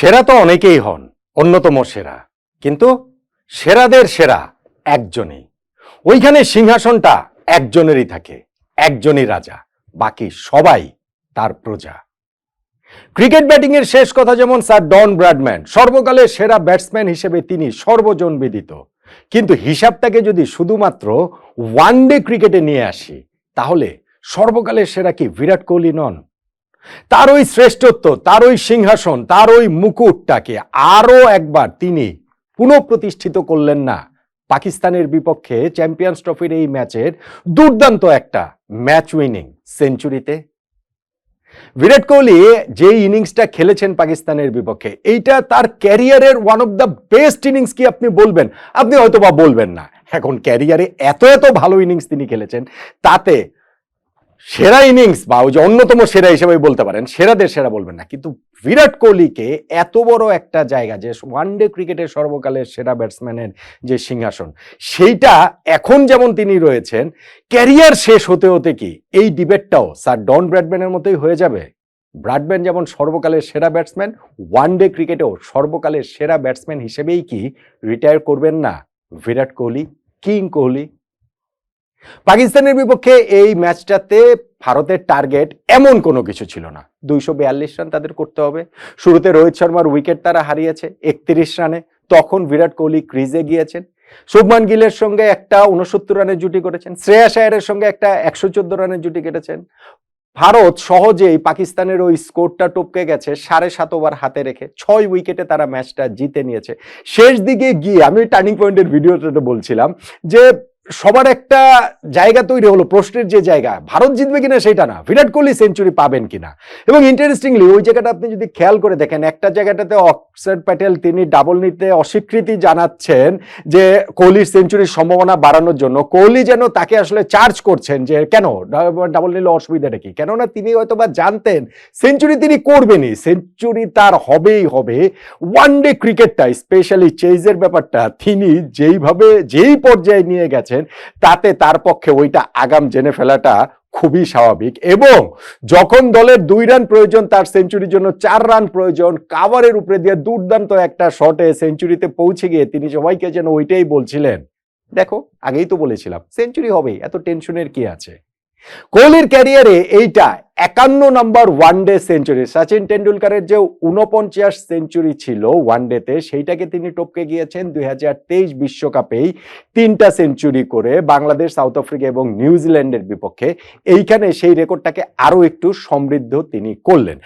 সেরা তো অনেকেই হন, অন্যতম সেরা। কিন্তু সেরাদের সেরা একজনই। ওইখানে সিংহাসনটা একজনেরই থাকে, একজনই রাজা, বাকি সবাই তার প্রজা। ক্রিকেট ব্যাটিং এর শেষ কথা যেমন স্যার ডন ব্র্যাডম্যান, সর্বকালের সেরা ব্যাটসম্যান হিসেবে তিনি সর্বজন বিদিত। কিন্তু হিসাবটাকে যদি শুধুমাত্র ওয়ান ডে ক্রিকেটে নিয়ে আসি, তাহলে সর্বকালের সেরা কি বিরাট কোহলি নন? তার ওই শ্রেষ্ঠত্ব তার ওই সিংহাসন তার ওই মুকুটটাকে আরও একবার তিনি পুনঃপ্রতিষ্ঠিত করলেন না। পাকিস্তানের বিপক্ষে চ্যাম্পিয়ন্স ট্রফির এই ম্যাচের দুর্দান্ত একটা ম্যাচ উইনিং সেঞ্চুরিতে। বিরাট কোহলি যে ইনিংসটা খেলেছেন পাকিস্তানের বিপক্ষে, এইটা তার ক্যারিয়ারের one of the best innings কি আপনি বলবেন? আপনি হয়তো বা বলবেন না, এখন ক্যারিয়ারে এত এত ভালো ইনিংস তিনি খেলেছেন, তাতে সেরা ইনিংস বা ওই যে অন্যতম সেরা হিসেবে বলতে পারেন, সেরাদের সেরা বলবেন না। কিন্তু বিরাট কোহলিকে এত বড় একটা জায়গা, যে ওয়ানডে ক্রিকেটের সর্বকালের সেরা ব্যাটসম্যানের যে সিংহাসন, সেইটা এখন যেমন তিনি রয়েছেন ক্যারিয়ার শেষ হতে হতে কি এই ডিবেটটাও স্যার ডন ব্র্যাডম্যানের মতোই হয়ে যাবে? ব্র্যাডম্যান যেমন সর্বকালের সেরা ব্যাটসম্যান ওয়ানডে ক্রিকেটেও সর্বকালের সেরা ব্যাটসম্যান হিসেবেই কি রিটায়ার করবেন না? বিরাট কোহলি কিং কোহলি পাকিস্তানের বিপক্ষে এই ম্যাচটাতে ভারতের টার্গেট এমন কোনো কিছু ছিল না। দুইশো বিয়াল্লিশ রান তাদের করতে হবে। শুরুতে রোহিত শর্মার উইকেট তারা হারিয়েছে একত্রিশ রানে। তখন বিরাট কোহলি ক্রিজে গিয়েছেন। শুভমান গিলের সঙ্গে একটা উনসত্তর রানের জুটি করেছেন। শ্রেয়াস আয়ারের সঙ্গে একটা একশো চোদ্দ রানের জুটি কেটেছেন। ভারত সহজেই পাকিস্তানের ওই স্কোরটা টপকে গেছে সাড়ে সাত ওভার হাতে রেখে। ছয় উইকেটে তারা ম্যাচটা জিতে নিয়েছে। শেষ দিকে গিয়ে, আমি টার্নিং পয়েন্টের ভিডিওটাতে বলছিলাম যে সবার একটা জায়গা তৈরি হলো, প্রশ্নের যে জায়গা, ভারত জিতবে কিনা সেটা না, বিরাট কোহলি সেঞ্চুরি পাবেন কিনা? এবং ইন্টারেস্টিংলি ওই জায়গাটা আপনি যদি খেয়াল করে দেখেন, একটা জায়গাটাতে অক্ষর প্যাটেল তিনি ডাবল নিতে অস্বীকৃতি জানাচ্ছেন যে কোহলির সেঞ্চুরির সম্ভাবনা বাড়ানোর জন্য। কোহলি যেন তাকে আসলে চার্জ করছেন যে কেন? ডাবল নিলে অসুবিধাটা কি? কেননা তিনি হয়তো বা জানতেন, সেঞ্চুরি তিনি করবেনই, সেঞ্চুরি তার হবেই হবে। ওয়ান ডে ক্রিকেটটা স্পেশালি চেজের ব্যাপারটা তিনি যেইভাবে, যেই পর্যায়ে নিয়ে গেছেন তাতে তার পক্ষে ওইটা আগাম জেনে ফেলাটা খুবই স্বাভাবিক। এবং যখন দলের দুই রান প্রয়োজন, তার সেঞ্চুরির জন্য চার রান প্রয়োজন, কাভারের উপরে দিয়ে দুর্দান্ত একটা শটে সেঞ্চুরিতে পৌঁছে গিয়ে তিনি সবাইকে যেন ওইটাই বলছিলেন। দেখো, আগেই তো বলেছিলাম, সেঞ্চুরি হবে, এত টেনশনের কি আছে? কোহলির ক্যারিয়ারে এইটা একান্ন number one day century Sachin টেন্ডুলকারের যে উনপঞ্চাশ সেঞ্চুরি ছিল ওয়ানডেতে সেইটাকে তিনি টপকে গিয়েছেন দুই হাজার বিশ্বকাপেই তিনটা সেঞ্চুরি করে বাংলাদেশ, সাউথ আফ্রিকা এবং নিউজিল্যান্ডের বিপক্ষে। এইখানে সেই রেকর্ডটাকে আরও একটু সমৃদ্ধ তিনি করলেন।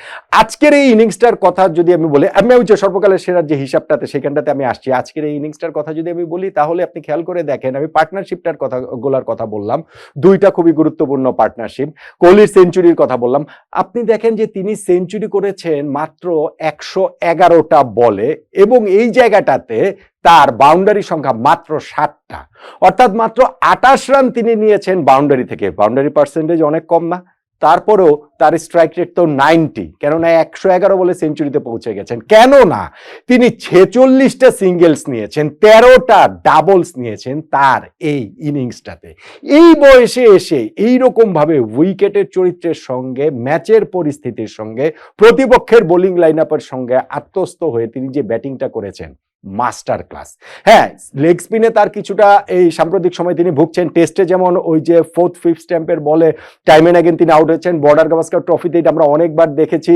আজকের এই ইনিংসটার কথা যদি আমি বলি, আমি ওই যে সর্বকালের সেরার যে হিসাবটাতে সেখানটাতে আমি আসছি, আজকের এই ইনিংসটার কথা যদি আমি বলি, তাহলে আপনি খেয়াল করে দেখেন, আমি পার্টনারশিপটার কথা, গোলার কথা বললাম। দুইটা খুবই গুরুত্বপূর্ণ পার্টনারশিপ কোহলির সেঞ্চুরির কথা বললাম। আপনি দেখেন যে তিনি সেঞ্চুরি করেছেন মাত্র একশো এগারোটা বলে এবং এই জায়গাটাতে তার বাউন্ডারি সংখ্যা মাত্র ষাটটা। অর্থাৎ মাত্র আটাশ রান তিনি নিয়েছেন বাউন্ডারি থেকে। বাউন্ডারি পার্সেন্টেজ অনেক কম না? তারপরেও তার স্ট্রাইক রেট তো নাইনটি কেননা একশো এগারো বলে সেঞ্চুরিতে পৌঁছে গেছেন। কেননা তিনি ছেচল্লিশটা সিঙ্গেলস নিয়েছেন, তেরোটা ডাবলস নিয়েছেন তার এই ইনিংসটাতে এই বয়সে এসে এই ভাবে উইকেটের চরিত্রের সঙ্গে ম্যাচের পরিস্থিতির সঙ্গে, প্রতিপক্ষের বোলিং লাইন আপের সঙ্গে আত্মস্থ হয়ে তিনি যে ব্যাটিংটা করেছেন মাস্টার ক্লাস। হ্যাঁ লেগ স্পিনে তার কিছুটা এই সাম্প্রতিক সময় তিনি ভুগছেন। টেস্টে যেমন ওই যে ফোর্থ ফিফথ স্ট্যাম্পের বলে টাইম আগেন তিনি আউট হয়েছেন। বর্ডার গাভাস্কার ট্রফিতে এটা আমরা অনেকবার দেখেছি।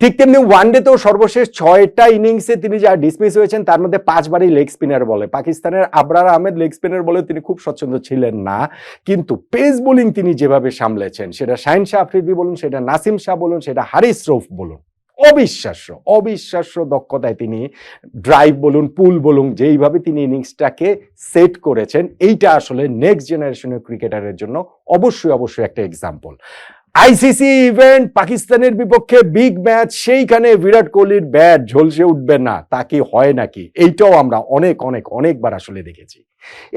ঠিক তেমনি ওয়ানডেতেও সর্বশেষ ছয়টা ইনিংসে তিনি যা ডিসমিস হয়েছেন, তার মধ্যে পাঁচবারই লেগ স্পিনার বলে। পাকিস্তানের আবরার আহমেদ লেগ স্পিনার বলে তিনি খুব স্বচ্ছন্দ ছিলেন না। কিন্তু পেস বোলিং তিনি যেভাবে সামলেছেন, সেটা শাহিন শাহ আফ্রিদি বলুন, সেটা নাসিম শাহ বলুন, সেটা হারিস রৌফ বলুন। অবিশ্বাস্য অবিশ্বাস্য দক্ষতায় তিনি ড্রাইভ বলুন পুল বলুন, যেইভাবে তিনি ইনিংসটাকে সেট করেছেন, এইটা আসলে নেক্সট জেনারেশনের ক্রিকেটারের জন্য অবশ্যই অবশ্যই একটা এক্সাম্পল আইসিসি ইভেন্ট পাকিস্তানের বিপক্ষে বিগ ম্যাচ সেইখানে বিরাট কোহলির ব্যাট ঝলসে উঠবে না, তা কি হয় নাকি? এইটাও আমরা অনেক অনেক, অনেকবার আসলে দেখেছি।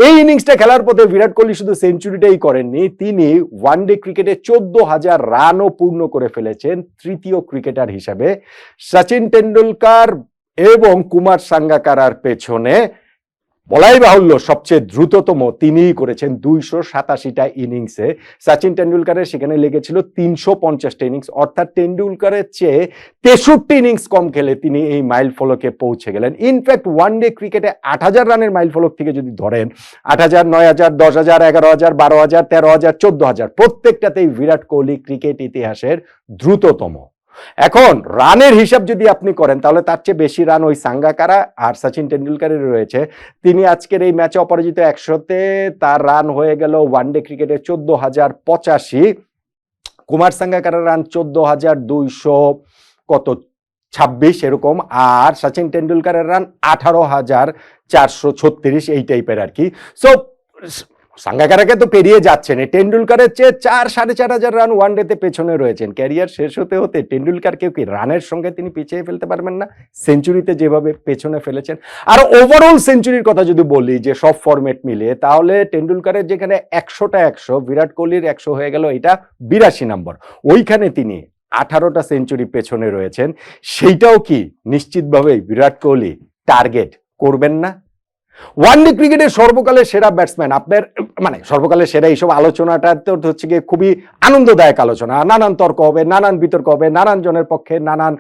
এই ইনিংসটা খেলার পথে বিরাট কোহলি শুধু সেঞ্চুরিটাই করেননি, তিনি ওয়ানডে ক্রিকেটে চোদ্দ হাজার রানও পূর্ণ করে ফেলেছেন, তৃতীয় ক্রিকেটার হিসাবে। সচিন টেন্ডুলকার এবং কুমার সাঙ্গাকারার পেছনে বলাই বাহুল্য, সবচেয়ে দ্রুততম তিনিই করেছেন দুইশো সাতাশিটা ইনিংসে। সচিন টেন্ডুলকারের সেখানে লেগেছিল তিনশো পঞ্চাশটা ইনিংস, অর্থাৎ টেন্ডুলকারের চেয়ে তেষট্টি ইনিংস কম খেলে তিনি এই মাইল ফলকে পৌঁছে গেলেন। ইনফ্যাক্ট ওয়ান ডে ক্রিকেটে আট হাজার রানের মাইল ফলক থেকে যদি ধরেন, আট হাজার, নয় হাজার, দশ হাজার, এগারো হাজার, বারো হাজার, তেরো হাজার, চোদ্দ হাজার, প্রত্যেকটাতেই বিরাট কোহলি ক্রিকেট ইতিহাসের দ্রুততম। এখন, রানের হিসাব যদি আপনি করেন, তাহলে তার চেয়ে বেশি রান ওই সাঙ্গাকারা আর সচিন টেন্ডুলকারের রয়েছে। তিনি আজকের এই ম্যাচে অপরাজিত একশোতে, তার রান হয়ে গেল ওয়ানডে ক্রিকেটে চোদ্দ হাজার পঁচাশি। কুমার সাঙ্গাকারের রান চোদ্দ হাজার দুইশো কত? ছাব্বিশ এরকম। আর সচিন টেন্ডুলকারের রান আঠারো হাজার চারশো ছত্রিশ, এই টাইপের আর কি। সো সাঙ্গাকারাকে তো পেরিয়ে যাচ্ছেন। টেন্ডুলকারের চেয়ে চার, সাড়ে চার হাজার রান ওয়ান ডেতে পেছনে রয়েছেন। ক্যারিয়ার শেষ হতে হতে টেন্ডুলকারকেও কি রানের সঙ্গে তিনি পিছিয়ে ফেলতে পারবেন না? সেঞ্চুরিতে যেভাবে পেছনে ফেলেছেন। আর ওভারঅল সেঞ্চুরির কথা যদি বলি, যে সব ফরম্যাট মিলে তাহলে টেন্ডুলকারের যেখানে একশোটা একশো, বিরাট কোহলির একশো হয়ে গেল, এটা বিরাশি নম্বর। ওইখানে তিনি আঠারোটা সেঞ্চুরি পেছনে রয়েছেন। সেইটাও কি নিশ্চিতভাবেই বিরাট কোহলি টার্গেট করবেন না? ওয়ানডে ক্রিকেটের সর্বকালের সেরা ব্যাটসম্যান আপনার মানে সর্বকালের সেরা এইসব আলোচনাটা তো হচ্ছে গিয়ে খুবই আনন্দদায়ক আলোচনা। নানান তর্ক হবে, নানান বিতর্ক হবে, নানান জনের পক্ষে নানান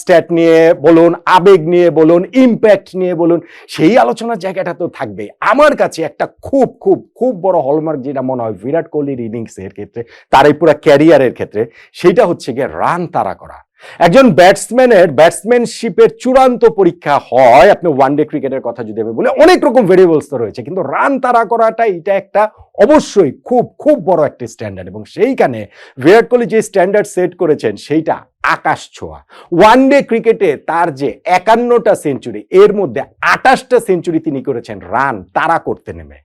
স্ট্যাট নিয়ে বলুন, আবেগ নিয়ে বলুন ইম্প্যাক্ট নিয়ে বলুন, সেই আলোচনার জায়গাটা তো থাকবেই আমার কাছে একটা খুব খুব খুব বড় হলমার্ক যেটা মনে হয়, বিরাট কোহলির ইনিংসের ক্ষেত্রে তার এই পুরো ক্যারিয়ারের ক্ষেত্রে, সেটা হচ্ছে গিয়ে রান তারা করা। একজন ব্যাটসম্যানের ব্যাটসম্যানশিপের চূড়ান্ত পরীক্ষা হয়, আপনি ওয়ানডে ক্রিকেটের কথা যদি আমি বলে, অনেক রকম ভেরিয়েবলস তো রয়েছে, কিন্তু রান তারা করাটা এটা একটা অবশ্যই খুব খুব বড় একটা স্ট্যান্ডার্ড এবং সেইখানে বিরাট কোহলি যে স্ট্যান্ডার্ড সেট করেছেন সেইটা আকাশ ছোঁয়া। ওয়ানডে ক্রিকেটে তার যে একান্নটা সেঞ্চুরি এর মধ্যে আটাশটা সেঞ্চুরি তিনি করেছেন রান তারা করতে নেমে।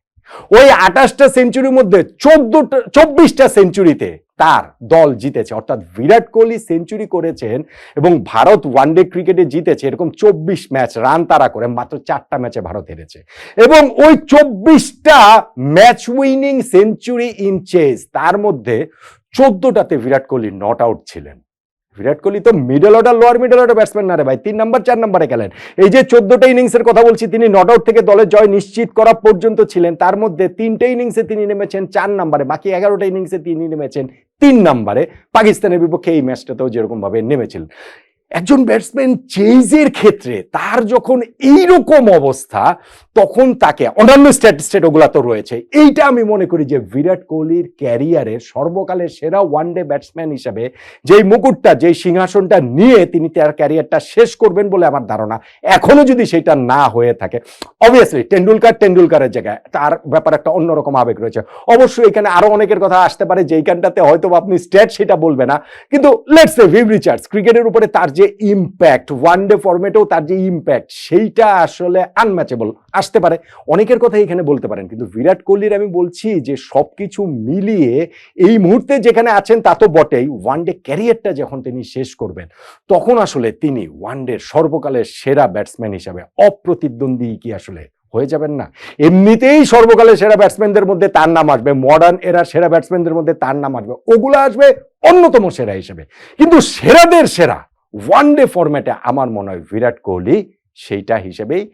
ওই আটাশটা সেঞ্চুরির মধ্যে চোদ্দটা, চব্বিশটা সেঞ্চুরিতে তার দল জিতেছে। অর্থাৎ বিরাট কোহলি সেঞ্চুরি করেছেন এবং ভারত ওয়ানডে ক্রিকেটে জিতেছে, এরকম চব্বিশ ম্যাচ রান তারা করে, মাত্র চারটা ম্যাচে ভারত হেরেছে। এবং ওই চব্বিশটা match winning century in chase তার মধ্যে চোদ্দটাতে বিরাট কোহলি নট আউট ছিলেন। বিরাট কোহলি তো middle order lower middle order batsman না রে ভাই। তিন নাম্বার চার নাম্বারে খেলেন। এই যে চোদ্দটা ইনিংসের কথা বলছি, তিনি নট আউট থেকে দলের জয় নিশ্চিত করা পর্যন্ত ছিলেন। তার মধ্যে তিনটে ইনিংসে তিনি নেমেছেন চার নাম্বারে বাকি এগারোটা ইনিংসে তিনি নেমেছেন তিন নাম্বারে পাকিস্তানের বিপক্ষে এই ম্যাচটাতেও যেরকমভাবে নেমেছিলেন একজন ব্যাটসম্যান চেজের ক্ষেত্রে তার যখন এইরকম অবস্থা, তখন তাকে অন্যান্য স্ট্যাটিস্টেট ওগুলা তো রয়েছে। এইটা আমি মনে করি যে বিরাট কোহলির ক্যারিয়ারের সর্বকালের সেরা ওয়ানডে ব্যাটসম্যান হিসেবে যেই মুকুটটা, যেই সিংহাসনটা নিয়ে তিনি তার ক্যারিয়ারটা শেষ করবেন বলে আমার ধারণা এখনও যদি সেটা না হয়ে থাকে অবভিয়াসলি টেন্ডুলকার টেন্ডুলকারের জায়গায় তার ব্যাপারে একটা অন্যরকম আবেগ রয়েছে। অবশ্যই এখানে আরও অনেকের কথা আসতে পারে, যেইখানটাতে হয়তো আপনি স্ট্যাট সেটা বলবে না। কিন্তু লেটস এ ভিভ রিচার্ডস ক্রিকেটের উপরে তার যে ইম্প্যাক্ট ওয়ান ডে ফরম্যাটেও তার যে ইম্প্যাক্ট সেইটা আসলে আনম্যাচেবল আসতে পারে। অনেকের কথা এখানে বলতে পারেন, কিন্তু বিরাট কোহলির আমি বলছি যে সবকিছু মিলিয়ে এই মুহূর্তে যেখানে আছেন, তা তো বটেই। ওয়ান ডে ক্যারিয়ারটা যখন তিনি শেষ করবেন, তখন আসলে তিনি ওয়ান ডের সর্বকালের সেরা ব্যাটসম্যান হিসাবে অপ্রতিদ্বন্দ্বী কি আসলে হয়ে যাবেন না? এমনিতেই সর্বকালের সেরা ব্যাটসম্যানদের মধ্যে তার নাম আসবে। মডার্ন এরা সেরা ব্যাটসম্যানদের মধ্যে তার নাম আসবে। ওগুলো আসবে অন্যতম সেরা হিসেবে। কিন্তু সেরাদের সেরা ওয়ান ডে ফরম্যাটে আমার মনে হয় বিরাট কোহলি সেইটা হিসেবেই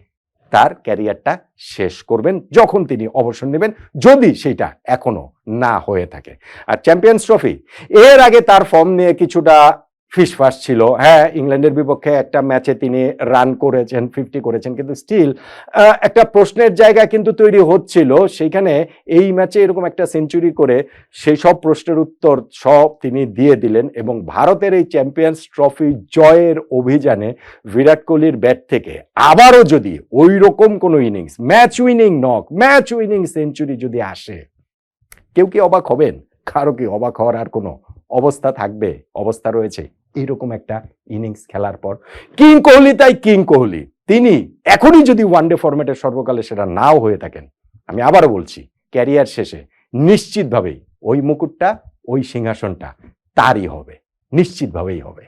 তার ক্যারিয়ারটা শেষ করবেন, যখন তিনি অবসর নেবেন, যদি সেটা এখনও না হয়ে থাকে। আর চ্যাম্পিয়ন্স ট্রফি এর আগে তার ফর্ম নিয়ে কিছুটা ফিসফাস ছিল। হ্যাঁ ইংল্যান্ডের বিপক্ষে একটা ম্যাচে তিনি রান করেছেন ফিফটি করেছেন। কিন্তু স্টিল একটা প্রশ্নের জায়গা কিন্তু তৈরি হচ্ছিল। সেইখানে এই ম্যাচে এরকম একটা সেঞ্চুরি করে সেই সব প্রশ্নের উত্তর সব তিনি দিয়ে দিলেন এবং ভারতের এই চ্যাম্পিয়ন্স ট্রফি জয়ের অভিযানে বিরাট কোহলির ব্যাট থেকে আবারও যদি ওই রকম কোনো innings match winning knock match winning century যদি আসে, কেউ কি অবাক হবেন? কারও কি অবাক হওয়ার আর কোনো অবস্থা থাকবে? অবস্থা রয়েছে। এইরকম একটা ইনিংস খেলার পর। কিং কোহলি তাই কিং কোহলি। তিনি এখনই যদি ওয়ানডে ফরম্যাটের সর্বকালে সেটা নাও হয়ে থাকেন, আমি আবারও বলছি ক্যারিয়ার শেষে নিশ্চিতভাবেই ওই মুকুটটা, ওই সিংহাসনটা তারই হবে, নিশ্চিতভাবেই হবে।